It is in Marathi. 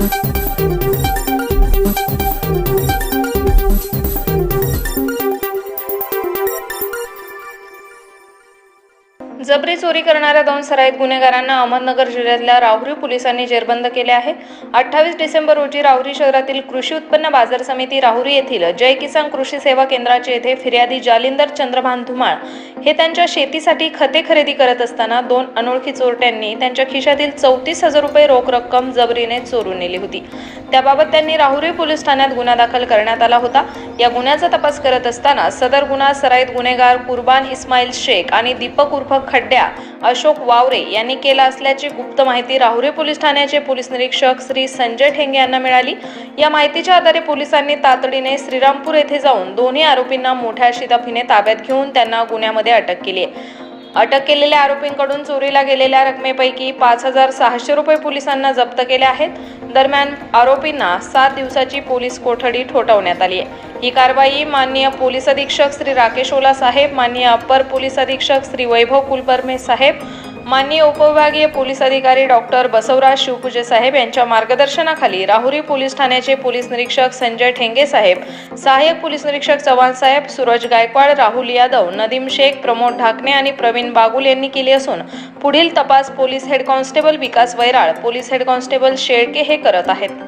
thank you जबरी चोरी करणाऱ्या दोन सराईत गुन्हेगारांना अहमदनगर जिल्ह्यातल्या राहुरी पोलिसांनी जेरबंद केले आहे. अठ्ठावीस डिसेंबर रोजी राहुरी शहरातील कृषी उत्पन्न बाजार समिती राहुरी येथील जय किसान कृषी सेवा केंद्राचे येथे फिर्यादी जालिंदर चंद्रभान धुमाळ हे त्यांच्या शेतीसाठी खते खरेदी करत असताना दोन अनोळखी चोरट्यांनी त्यांच्या खिशातील चौतीस हजार रुपये रोख रक्कम जबरीने चोरून नेली होती. त्याबाबत त्यांनी राहुरी पोलीस ठाण्यात गुन्हा दाखल करण्यात आला होता. या गुन्ह्याचा तपास करत असताना सदर गुन्हा सराईत गुन्हेगार कुर्बान इस्माईल शेख आणि दीपक उर्फ खड्ड्या अशोक वावरे यांनी केला असल्याची गुप्त माहिती राहुरी पोलीस ठाण्याचे पोलीस निरीक्षक श्री संजय ठेंगे यांना मिळाली. या माहितीच्या आधारे पोलिसांनी तातडीने श्रीरामपूर येथे जाऊन दोन्ही आरोपींना मोठ्या शिताफीने ताब्यात घेऊन त्यांना गुन्ह्यामध्ये अटक केली आहे. अटक केलेल्या आरोपींकडून चोरीला गेलेल्या रकमेपैकी पाच हजार सहाशे रुपये पोलिसांना जप्त केले आहेत. दरम्यान आरोपींना सात दिवसाची पोलीस कोठडी ठोठावण्यात आली आहे. ही कारवाई माननीय पोलीस अधीक्षक श्री राकेश ओला साहेब माननीय अप्पर पोलीस अधीक्षक श्री वैभव कुलबर्मे साहेब माननीय उपविभागीय पोलीस अधिकारी डॉक्टर बसवराज शिवपूजे साहेब यांच्या मार्गदर्शनाखाली राहुरी पोलीस ठाण्याचे पोलीस निरीक्षक संजय ठेंगे साहेब सहाय्यक पोलीस निरीक्षक चव्हाण साहेब सूरज गायकवाड राहुल यादव नदीम शेख प्रमोद ढाकणे आणि प्रवीण बागुल यांनी केली असून पुढील तपास police head constable Vikas Vairal police head constable Shelke हे करत आहेत.